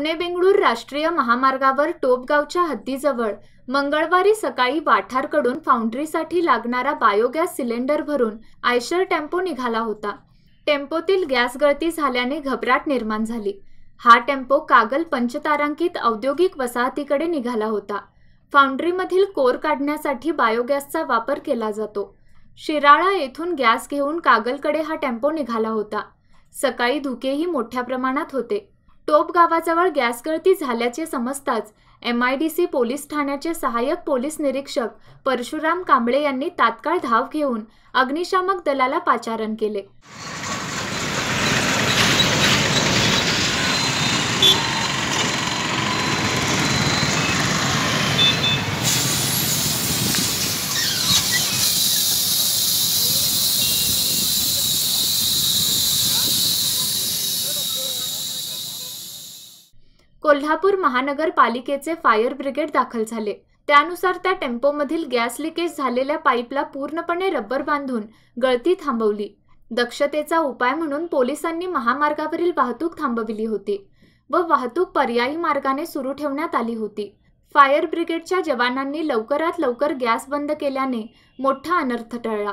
पुणे बेंगळूर राष्ट्रीय महामार्गावर टोपगावच्या हद्दीजवळ मंगळवारी सकाळी वाठारकडून फाउंड्रीसाठी लागणारा बायोगॅस सिलेंडर भरून आयशर टेम्पो निघाला होता. टेम्पोतील गॅस गळती झाल्याने घबराट निर्माण झाली. हा टेम्पो कागल पंचतारांकित औद्योगिक वसाहतीकडे निघाला होता. फाउंड्रीमधील कोर काढण्यासाठी बायोगॅसचा वापर केला जातो. शिराळा येथून गॅस घेऊन कागलकडे हा टेम्पो निघाला होता. सकाळी धुकेही मोठ्या प्रमाणात होते. टोप गावाजवळ गॅस गळती झाल्याचे समजताच M I D C police ठाण्याचे सहाय्यक पोलीस निरीक्षक परशुराम कांबळे यांनी तात्काळ धाव घेऊन अग्निशामक दलाला पाचारण केले. कोल्हापूर महानगरपालिकेचे फायर ब्रिगेड दाखल झाले. त्यानुसार त्या टेम्पोमधील गॅस लिकेज झालेल्या पाईपला पूर्णपणे रबर बांधून गळती थांबवली. दक्षतेचा उपाय म्हणून पोलिसांनी महामार्गावरील वाहतूक थांबविली होती व वाहतूक पर्यायी मार्गाने सुरू ठेवण्यात आली होती. फायर ब्रिगेडच्या जवानांनी लवकरात लवकर गॅस बंद केल्याने मोठा अनर्थ टळला.